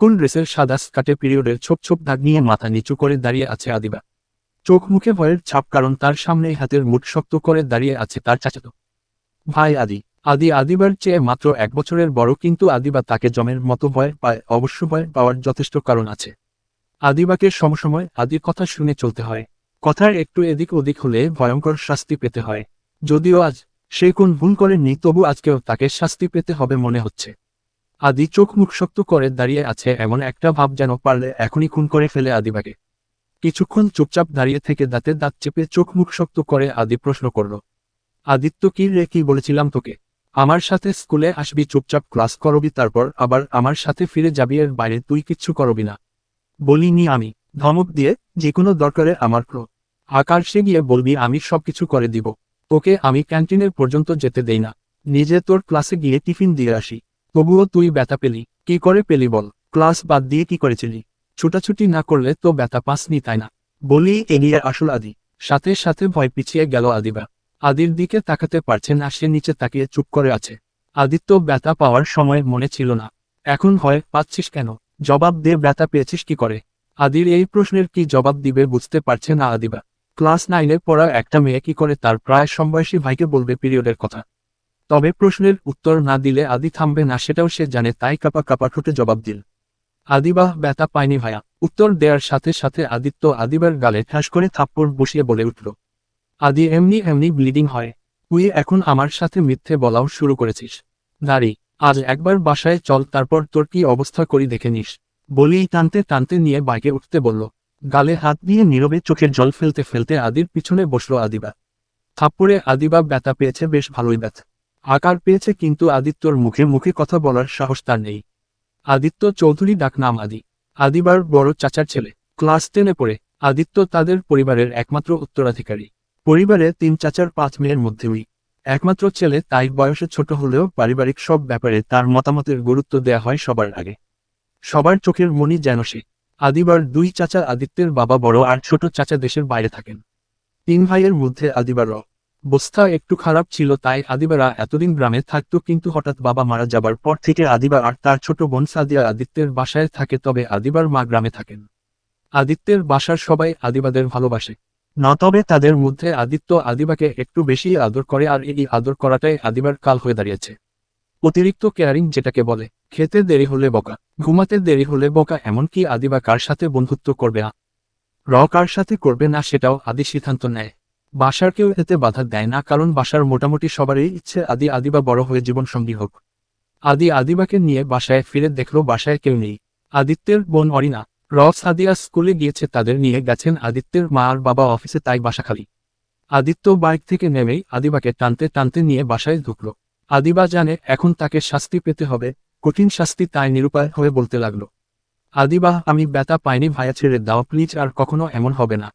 School ড্রেসের সাদা স্কার্টে পিরিয়ডের ছোপ ছোপ দাগ নিয়ে মাথা নিচু করে দাঁড়িয়ে আছে আদিবা? চোখ মুখে ভয়ের ছাপ, কারণ তার সামনে হাতের মুঠ শক্ত করে দাঁড়িয়ে আছে তার চাচাতো। ভাই আদি আদি আদিবার চেয়ে মাত্র এক বছরের বড়, কিন্তু আদিবা তাকে জমের মতো ভয় পায়, অবশ্য ভয় পাওয়ার যথেষ্ট কারণ আছে। আদিবাকে সমসময় আদির কথা শুনে চলতে হয়। কথার একটু এদিক ওদিক হলে ভয়ঙ্কর শাস্তি পেতে হয়। যদিও আজ সে কোন ভুল করেনি তবু আজকেও তাকে শাস্তি পেতে হবে মনে হচ্ছে। আদি চোখ মুখ শক্ত করে দাঁড়িয়ে আছে এমন একটা ভাব যেন পারলে এখনই খুন করে ফেলে আদিবাকে। কিছুক্ষণ চুপচাপ দাঁড়িয়ে থেকে দাঁতে দাঁত চেপে চোখ মুখ শক্ত করে আদি প্রশ্ন করল, আদিত্য কি রে, কি বলেছিলাম তোকে? আমার সাথে স্কুলে আসবি, চুপচাপ ক্লাস করবি, তারপর আবার আমার সাথে ফিরে যাবি, এর বাইরে তুই কিচ্ছু করবি না। বলিনি আমি। ধমক দিয়ে যে কোনো দরকারে আমার ক্রো আকাশে গিয়ে বলবি, আমি সবকিছু করে দিব। তোকে আমি ক্যান্টিনের পর্যন্ত যেতে দেই না। নিজে তোর ক্লাসে গিয়ে টিফিন দিয়ে আসি। তবুও তুই ব্যথা পেলি। কি করে পেলি বল? ক্লাস বাদ দিয়ে কি করেছিলি? ছুটাছুটি না করলে তো ব্যথা পাসনি, তাই না? বলি, এগিয়ে আসল আদি। সাথে সাথে ভয় পিছিয়ে গেল আদিবা। আদির দিকে তাকাতে পারছে না, সে নিচে তাকিয়ে চুপ করে আছে। আদিত্য ব্যথা পাওয়ার সময় মনে ছিল না। এখন ভয় পাচ্ছিস কেন? জবাব দে ব্যথা পেয়েছিস কি করে? আদির এই প্রশ্নের কি জবাব দিবে বুঝতে পারছে না আদিবা। ক্লাস নাইনে পড়া একটা মেয়ে কি করে তার প্রায় সমবয়সী ভাইকে বলবে পিরিয়ডের কথা। তবে প্রশ্নের উত্তর না দিলে আদি থামবে না, সেটাও সে জানে, তাই কাপা কাপা ঠোঁটে জবাব দিল। আদিবাহ ব্যথা পায়নি ভাইয়া উত্তর দেওয়ার সাথে সাথে আদিত্য আদিবার গালে ঠাস করে থাপ্পড় বসিয়ে বলে উঠল, আদি, এমনি এমনি ব্লিডিং হয়। তুই এখন আমার সাথে মিথ্যে বলাও শুরু করেছিস। দাঁড়ি, আজ একবার বাসায় চল, তারপর তোর কি অবস্থা করি দেখে নিস। বলেই টানতে টানতে নিয়ে বাইকে উঠতে বলল, গালে হাত দিয়ে নীরবে চোখের জল ফেলতে ফেলতে আদির পিছনে বসল আদিবা। থাপ্পড়ে আদিবা ব্যথা পেয়েছে, বেশ ভালোই ব্যথা। আকার পেয়েছে কিন্তু আদিত্যর মুখে মুখে কথা বলার সাহস তার নেই। আদিত্য চৌধুরী ডাকনাম আদি। আদিবার বড় চাচার ছেলে। ক্লাস টেনে পড়ে। আদিত্য তাদের পরিবারের একমাত্র উত্তরাধিকারী। পরিবারে তিন চাচার পাঁচ মেয়ের মধ্যেই। একমাত্র ছেলে তাই বয়সে ছোট হলেও পারিবারিক সব ব্যাপারে তার মতামতের গুরুত্ব দেয়া হয় সবার আগে। সবার চোখের মনি যেন সে। আদিবার দুই চাচা আদিত্যের বাবা বড় আর ছোট চাচা দেশের বাইরে থাকেন। তিন ভাইয়ের মধ্যে আদিবার অবস্থা একটু খারাপ ছিল তাই আদিবারা এতদিন গ্রামে থাকতো কিন্তু হঠাৎ বাবা মারা যাবার পর থেকে আদিবা আর তার ছোট বোন সাদিয়া আদিত্যের বাসায় থাকে তবে আদিবার মা গ্রামে থাকেন। আদিত্যের বাসার সবাই আদিবাদের ভালোবাসে। না তবে তাদের মধ্যে আদিত্য আদিবাকে একটু বেশি আদর করে আর এই আদর করাটাই আদিবার কাল হয়ে দাঁড়িয়েছে। অতিরিক্ত কেয়ারিং যেটাকে বলে, খেতে দেরি হলে বকা, ঘুমাতে দেরি হলে বকা এমনকি আদিবা কার সাথে বন্ধুত্ব করবে না। র কার সাথে করবে না সেটাও আদি সিদ্ধান্ত নেয়। বাসার কেউ এতে বাধা দেয় না, কারণ বাসার মোটামুটি সবারই ইচ্ছে আদি আদিবা বড় হয়ে জীবন সঙ্গী হোক। আদি আদিবাকে নিয়ে বাসায় ফিরে দেখল বাসায় কেউ নেই। আদিত্যের বোন অরিনা, রস আদিয়া স্কুলে গিয়েছে, তাদের নিয়ে গেছেন আদিত্যের মা আর বাবা অফিসে, তাই বাসা খালি। আদিত্য বাইক থেকে নেমেই আদিবাকে টানতে টানতে নিয়ে বাসায় ঢুকল। আদিবা জানে এখন তাকে শাস্তি পেতে হবে, কঠিন শাস্তি তাই নিরুপায় হয়ে বলতে লাগল। আদিবাহ আমি ব্যথা পাইনি ভাইয়া ছেড়ে দাও, প্লিজ, আর কখনো এমন হবে না।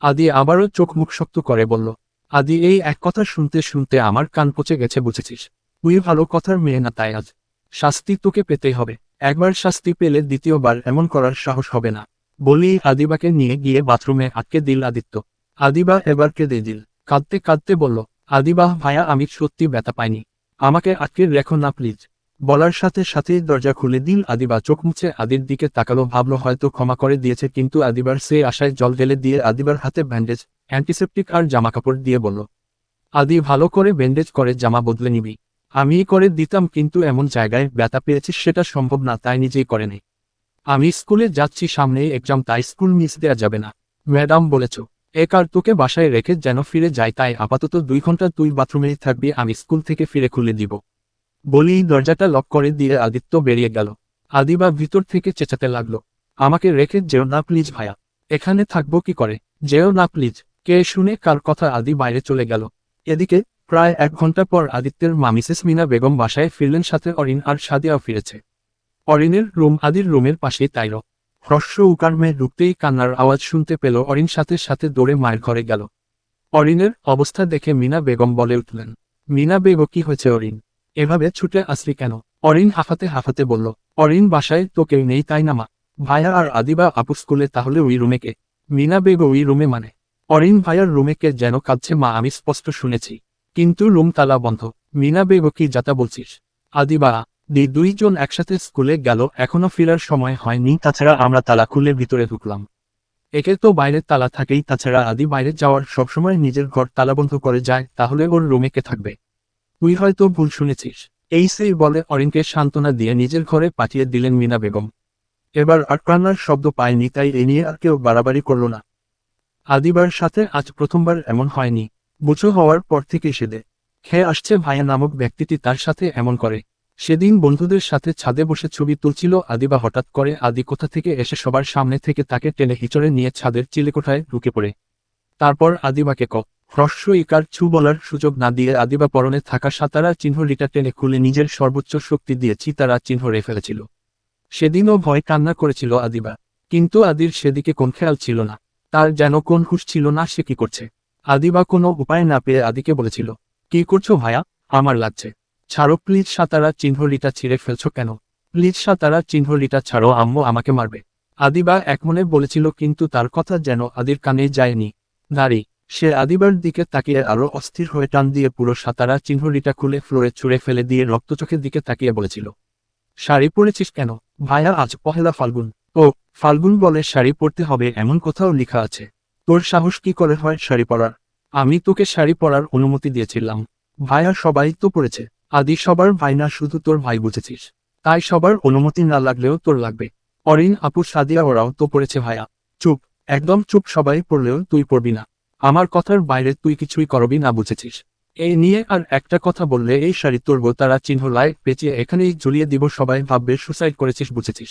আদি আবারও চোখ মুখ শক্ত করে বলল, আদি, এই এক কথা শুনতে শুনতে আমার কান পচে গেছে, বুঝেছিস? তুই ভালো কথার মেয়ে না তাই আজ। শাস্তি তোকে পেতেই হবে। একবার শাস্তি পেলে দ্বিতীয়বার এমন করার সাহস হবে না। বলি আদিবাকে নিয়ে গিয়ে বাথরুমে আটকে দিল আদিত্য। আদিবা এবার কেঁদে দিল। কাঁদতে কাঁদতে বলল আদিবাহ ভাইয়া আমি সত্যি ব্যথা পাইনি। আমাকে আটকে রেখো না, প্লিজ। বলার সাথে সাথেই দরজা খুলে দিল আদিবা। চোখ মুছে আদির দিকে তাকালো, ভাবলো, হয়তো ক্ষমা করে দিয়েছে, কিন্তু আদিবার সে আশায় জল ঢেলে দিয়ে আদিবার হাতে ব্যান্ডেজ অ্যান্টিসেপটিক আর জামাকাপড় দিয়ে বলল, আদি, ভালো করে ব্যান্ডেজ করে জামা বদলে নিবি। আমি করে দিতাম, কিন্তু এমন জায়গায় ব্যথা পেয়েছিস সেটা সম্ভব না, তাই নিজেই করে নেই আমি স্কুলে যাচ্ছি সামনে এক্সাম তাই স্কুল মিস দেয়া যাবে না। ম্যাডাম বলেছ এক আর তোকে বাসায় রেখে যেন ফিরে যায়, তাই আপাতত দুই ঘণ্টা তুই বাথরুমেই থাকবি, আমি স্কুল থেকে ফিরে খুলে দিব। বলেই দরজাটা লক করে দিয়ে আদিত্য বেরিয়ে গেল। আদিবা ভিতর থেকে চেঁচাতে লাগল। আমাকে রেখে যেও না প্লিজ ভাইয়া এখানে থাকব কি করে? যেও না প্লিজ। কে শুনে কার কথা আদি বাইরে চলে গেল। এদিকে, প্রায় এক ঘণ্টা পর আদিত্যের মা মিসেস মিনা বেগম বাসায় ফিরলেন সাথে অরিন আর সাদিয়াও ফিরেছে। অরিনের রুম আদির রুমের পাশেই তাইর। হ্রস্ব উকার মেয়ে ঢুকতেই কান্নার আওয়াজ শুনতে পেল অরিন সাথে সাথে দৌড়ে মায়ের ঘরে গেল। অরিনের অবস্থা দেখে মিনা বেগম বলে উঠলেন, মিনা বেগ কি হয়েছে অরিন? এভাবে ছুটে আসলি কেন? অরিন হাফাতে হাফাতে বলল, অরিন বাসায় তো কেউ নেই, তাই না মা? ভাইয়া আর আদিবা আপু স্কুলে, তাহলে ওই রুমে কে? মিনা বেগ ওই রুমে মানে? অরিন ভাইয়ার রুমে কে যেন কাঁদছে মা, আমি স্পষ্ট শুনেছি। কিন্তু রুম তালা বন্ধ। মিনা বেগ, কি যাতা বলছিস? আদিবা, দি দুইজন একসাথে স্কুলে গেল, এখনও ফেরার সময় হয়নি, তাছাড়া আমরা তালা খুলে ভিতরে ঢুকলাম। একে তো বাইরের তালা থাকেই, তাছাড়া আদি বাইরে যাওয়ার সবসময় নিজের ঘর তালাবন্ধ করে যায়, তাহলে ওর রুমে কে থাকবে? তুই হয়তো ভুল শুনেছিস। এই সেই বলে অরিনকে সান্ত্বনা দিয়ে নিজের ঘরে পাঠিয়ে দিলেন মিনা বেগম। এবার আর কান্নার শব্দ পায়নি, তাই এ নিয়ে আর কেউ বাড়াবাড়ি করল না। আদিবার সাথে আজ প্রথমবার এমন হয়নি। বুঝো হওয়ার পর থেকে সেদে খেয়ে আসছে ভাইয়া নামক ব্যক্তিটি তার সাথে এমন করে। সেদিন বন্ধুদের সাথে ছাদে বসে ছবি তুলছিল আদিবা। হঠাৎ করে আদি কোথা থেকে এসে সবার সামনে থেকে তাকে টেনে হিচড়ে নিয়ে ছাদের চিলেকোঠায় ঢুকে পড়ে। তারপর আদিবাকে ক হ্রস্ব ইকার ছু বলার সুযোগ না দিয়ে আদিবা পরনে থাকা সাতারা চিহ্ন লিটা টেনে খুলে নিজের সর্বোচ্চ শক্তি দিয়ে চিতারা চিহ্ন রে ফেলেছিল। সেদিনও ভয় কান্না করেছিল আদিবা। কিন্তু আদির সেদিকে কোন খেয়াল ছিল না। তার যেন কোন হুশ ছিল না, সে কি করছে? আদিবা কোনো উপায় না পেয়ে আদিকে বলেছিল, কি করছ ভায়া? আমার লাগছে। ছাড়ো, প্লিজ সাতারা চিহ্নলিটা ছিঁড়ে ফেলছো কেন? প্লিজ সাতারা চিহ্নলিটা ছাড়ো, আম্মু আমাকে মারবে। আদিবা একমনে বলেছিল, কিন্তু তার কথা যেন আদির কানে যায়নি। নারী সে আদিবার দিকে তাকিয়ে আরও অস্থির হয়ে টান দিয়ে পুরো সাতারা চিহ্নলিটা খুলে ফ্লোরে ছুঁড়ে ফেলে দিয়ে রক্তচোখের দিকে তাকিয়ে বলেছিল, শাড়ি পরেছিস কেন? ভাইয়া, আজ পহেলা ফাল্গুন। ও, ফাল্গুন বলে শাড়ি পরতে হবে এমন কোথাও লেখা আছে। তোর সাহস কি করে হয় শাড়ি পরার? আমি তোকে শাড়ি পরার অনুমতি দিয়েছিলাম। ভাইয়া, সবাই তো পড়েছে আদি সবার ভাই না শুধু তোর ভাই বুঝেছিস। তাই সবার অনুমতি না লাগলেও তোর লাগবে। অরিন, আপু, সাদিয়া ওরাও তো পড়েছে ভাইয়া। চুপ, একদম চুপ সবাই পড়লেও তুই পড়বি না। আমার কথার বাইরে তুই কিছুই করবি না বুঝেছিস। এই নিয়ে আর একটা কথা বললে এই শাড়ি তোর তারা চিহ্ন লাইট পেঁচিয়ে এখানেই ঝুলিয়ে দিব, সবাই ভাববে সুসাইড করেছিস বুঝেছিস।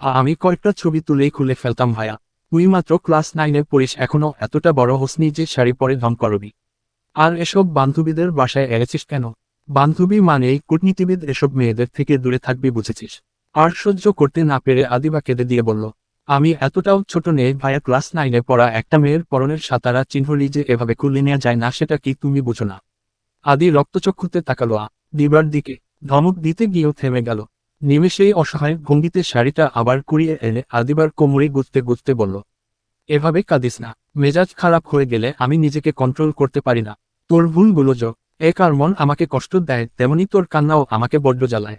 আমি কয়েকটা ছবি তুলেই খুলে ফেলতাম ভাইয়া তুই মাত্র ক্লাস নাইনে পড়িস, এখনও এতটা বড় হোসনি যে শাড়ি পরে ধম করবি। আর এসব বান্ধবীদের বাসায় এড়েছিস কেন? বান্ধবী মানেই কূটনীতিবিদ এসব মেয়েদের থেকে দূরে থাকবি বুঝেছিস। আর সহ্য করতে না পেরে আদিবা কেঁদে দিয়ে বলল আমি এতটাও ছোট নেই ভাইয়া ক্লাস নাইনে পড়া একটা মেয়ের পরনের সাতারা চিহ্নলি যে এভাবে খুলে নেওয়া যায় না, সেটা কি তুমি বুঝো না। আদি রক্তচক্ষুতে তাকালো, আ, দিবার দিকে। ধমক দিতে গিয়েও থেমে গেল। নিমেষেই অসহায় ভঙ্গিতে শাড়িটা আবার কুড়িয়ে এনে আদিবার কোমরে গুঁজতে গুঁজতে বলল, এভাবে কাঁদিস না। মেজাজ খারাপ হয়ে গেলে আমি নিজেকে কন্ট্রোল করতে পারি না। তোর ভুলগুলো যোগ এ কার মন আমাকে কষ্ট দেয়, তেমনি তোর কান্নাও আমাকে বড্ড জ্বালায়।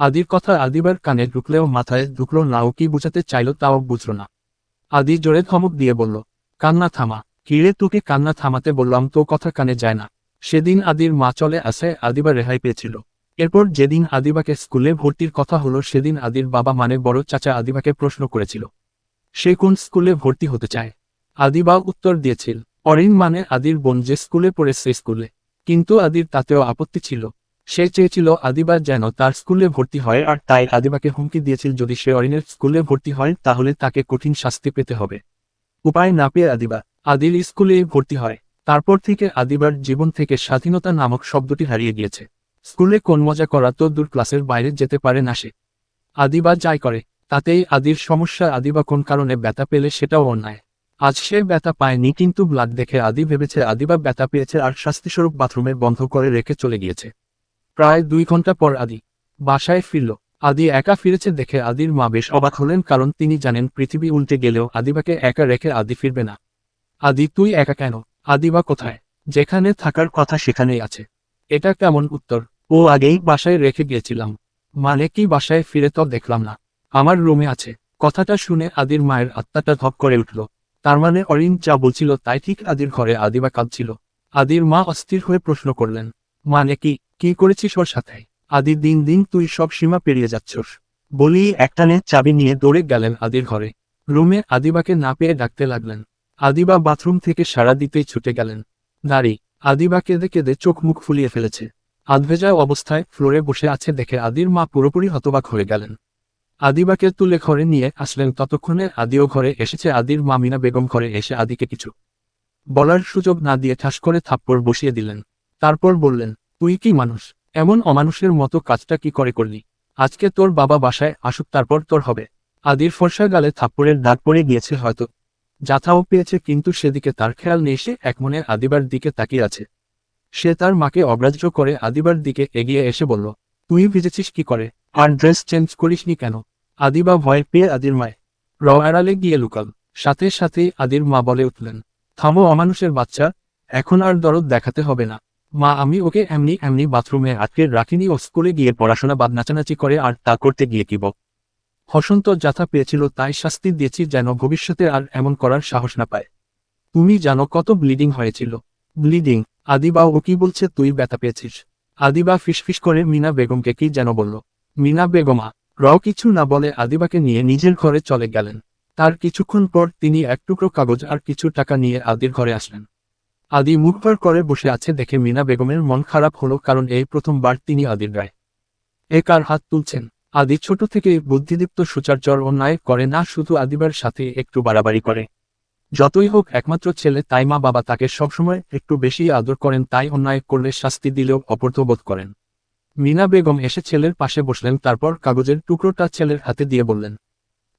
আদির কথা আদিবার কানে ঢুকলেও মাথায় ঢুকলো ও কি বুঝাতে চাইল তাও বুঝল না। আদি জোরে ধমক দিয়ে বলল, কান্না থামা কিরে তোকে কান্না থামাতে বললাম তো কথা কানে যায় না। সেদিন আদির মা চলে আসে আদিবা রেহাই পেয়েছিল। এরপর যেদিন আদিবাকে স্কুলে ভর্তির কথা হলো, সেদিন আদির বাবা মানে বড় চাচা আদিবাকে প্রশ্ন করেছিল, সে কোন স্কুলে ভর্তি হতে চায়? আদিবা উত্তর দিয়েছিল, অরিন মানে আদির বোন যে স্কুলে পড়ে পড়েছে স্কুলে। কিন্তু আদির তাতেও আপত্তি ছিল সে চেয়েছিল আদিবা যেন তার স্কুলে ভর্তি হয় আর তাই আদিবাকে হুমকি দিয়েছিল যদি সে অরিনের স্কুলে ভর্তি হয় তাহলে তাকে কঠিন শাস্তি পেতে হবে। উপায় না পেয়ে আদিবা, আদির স্কুলে ভর্তি হয়। তারপর থেকে আদিবার জীবন থেকে স্বাধীনতা নামক শব্দটি হারিয়ে গিয়েছে। স্কুলে কোন মজা করা তো দূর ক্লাসের বাইরে যেতে পারে না সে। আদিবা যাই করে, তাতেই আদির সমস্যা আদিবা কোন কারণে ব্যথা পেলে সেটাও অন্যায়। আজ সে ব্যথা পায়নি কিন্তু ব্লাড দেখে আদি ভেবেছে আদিবা ব্যথা পেয়েছে আর শাস্তিস্বরূপ বাথরুমে বন্ধ করে রেখে চলে গিয়েছে। প্রায় দুই ঘণ্টা পর আদি বাসায় ফিরল। আদি একা ফিরেছে দেখে আদির মা বেশ অবাক হলেন কারণ তিনি জানেন পৃথিবী উল্টে গেলেও আদিবাকে একা রেখে আদি ফিরবে না। আদি, তুই একা কেন? আদিবা কোথায়? যেখানে থাকার কথা সেখানেই আছে। এটা কেমন উত্তর? ও আগেই বাসায় রেখে গিয়েছিলাম। মানে কি বাসায় ফিরে তো দেখলাম না। আমার রুমে আছে। কথাটা শুনে আদির মায়ের আত্মাটা ধপ করে উঠল। তার মানে অরিন যা বলছিল তাই ঠিক আদির ঘরে আদিবা কাঁদছিল। আদির মা অস্থির হয়ে প্রশ্ন করলেন মানে কি? কি করেছিস ওর সাথে? আদি দিন দিন তুই সব সীমা পেরিয়ে যাচ্ছস। বলি একটানে চাবি নিয়ে দৌড়ে গেলেন আদির ঘরে। রুমে আদিবাকে না পেয়ে ডাকতে লাগলেন। আদিবা বাথরুম থেকে সাড়া দিতেই ছুটে গেলেন। নারী আদিবা কেঁদে কেঁদে চোখ মুখ ফুলিয়ে ফেলেছে। আধভেজা অবস্থায় ফ্লোরে বসে আছে দেখে আদির মা পুরোপুরি হতবাক হয়ে গেলেন। আদিবাকে তুলে ঘরে নিয়ে আসলেন ততক্ষণে আদিও ঘরে এসেছে আদির মামিনা বেগম ঘরে এসে আদিকে কিছু বলার সুযোগ না দিয়ে ঠাস করে থাপ্পড় বসিয়ে দিলেন। তারপর বললেন, তুই কি মানুষ? এমন অমানুষের মতো কাজটা কি করে করলি? আজকে তোর বাবা বাসায় আসুক, তারপর তোর হবে। আদির ফর্সা গালে থাপ্পড়ের দাগ পড়ে গিয়েছে হয়তো। যাথাও পেয়েছে, কিন্তু সেদিকে তার খেয়াল নেই, সে একমনে আদিবার দিকে তাকিয়ে আছে। সে তার মাকে অগ্রাহ্য করে আদিবার দিকে এগিয়ে এসে বলল, তুই ভিজেছিস কি করে? আর ড্রেস চেঞ্জ করিসনি কেন? আদিবা ভয় পেয়ে আদির মায় র এড়ালে গিয়ে লুকাল। সাথে সাথেই আদির মা বলে উঠলেন, থামো অমানুষের বাচ্চা, এখন আর দরদ দেখাতে হবে না। মা, আমি ওকে এমনি এমনি বাথরুমে আটকে রাখিনি ও স্কুলে গিয়ে পড়াশোনা বাদ নাচানাচি করে আর তা করতে গিয়ে কিব হসন্ত যাথা পেয়েছিল, তাই শাস্তি দিয়েছি যেন ভবিষ্যতে আর এমন করার সাহস না পায়। তুমি জানো কত ব্লিডিং হয়েছিল। ব্লিডিং? আদিবা, ও কি বলছে, তুই ব্যথা পেয়েছিস। আদিবা ফিসফিস করে মিনা বেগমকে কি যেন বলল। মিনা বেগমা রও কিছু না বলে আদিবাকে নিয়ে নিজের ঘরে চলে গেলেন। তার কিছুক্ষণ পর তিনি এক টুকরো কাগজ আর কিছু টাকা নিয়ে আদির ঘরে আসলেন। আদি মুখ ভার করে বসে আছে দেখে মিনা বেগমের মন খারাপ হলো কারণ এই প্রথমবার তিনি আদির গায়ে এ কার হাত তুলছেন? আদি ছোট থেকে বুদ্ধিদীপ্ত সুচার্যর অন্যায় করে না, শুধু আদিবার সাথে একটু বাড়াবাড়ি করে। যতই হোক, একমাত্র ছেলে তাই মা বাবা তাকে সবসময় একটু বেশি আদর করেন, তাই অন্যায় করলে শাস্তি দিলেও অপর্থবোধ করেন। মিনা বেগম এসে ছেলের পাশে বসলেন, তারপর কাগজের টুকরোটা ছেলের হাতে দিয়ে বললেন,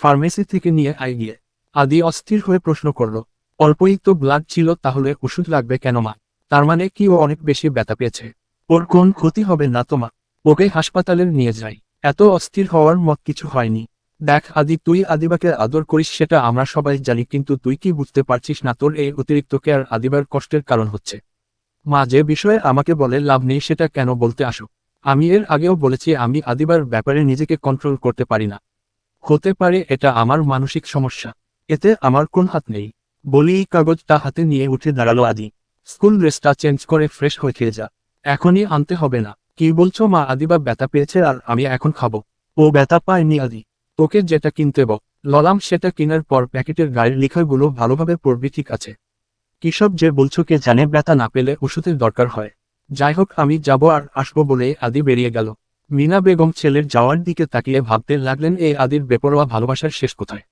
ফার্মেসি থেকে নিয়ে আই গিয়ে। আদি অস্থির হয়ে প্রশ্ন করল অল্পই তো ব্লাড ছিল, তাহলে ওষুধ লাগবে কেন মা? তার মানে কি ও অনেক বেশি ব্যথা পেয়েছে। ওর কোন ক্ষতি হবে না তোমা ওকে হাসপাতালে নিয়ে যাই। এত অস্থির হওয়ার মত কিছু হয়নি। দেখ আদি, তুই আদিবাকে আদর করিস, সেটা আমরা সবাই জানি, কিন্তু তুই কি বুঝতে পারছিস না তোর এই অতিরিক্ত কেয়ার আদিবার কষ্টের কারণ হচ্ছে? মা, যে বিষয়ে আমাকে বলে লাভ নেই, সেটা কেন বলতে আসো? আমি এর আগেও বলেছি, আমি আদিবার ব্যাপারে নিজেকে কন্ট্রোল করতে পারি না। হতে পারে এটা আমার মানসিক সমস্যা। এতে আমার কোন হাত নেই। বলি কাগজটা হাতে নিয়ে উঠে দাঁড়াল আদি। স্কুল ড্রেসটা চেঞ্জ করে ফ্রেশ হয়ে খেয়ে যা। এখনই আনতে হবে না। কি বলছো মা? আদিবা ব্যথা পেয়েছে আর আমি এখন খাব। ও ব্যথা পায়নি আদি। তোকে যেটা কিনতে বক ললাম সেটা কেনার পর প্যাকেটের গায়ের লেখাগুলো ভালোভাবে পড়বি, ঠিক আছে? কিসব যে বলছো কে জানে ব্যথা না পেলে ওষুধের দরকার হয়। যাই হোক, আমি যাব আর আসব বলে আদি বেরিয়ে গেল। মিনা বেগম ছেলের যাওয়ার দিকে তাকিয়ে ভাবতে লাগলেন এই আদির বেপরোয়া ভালোবাসার শেষ কোথায়?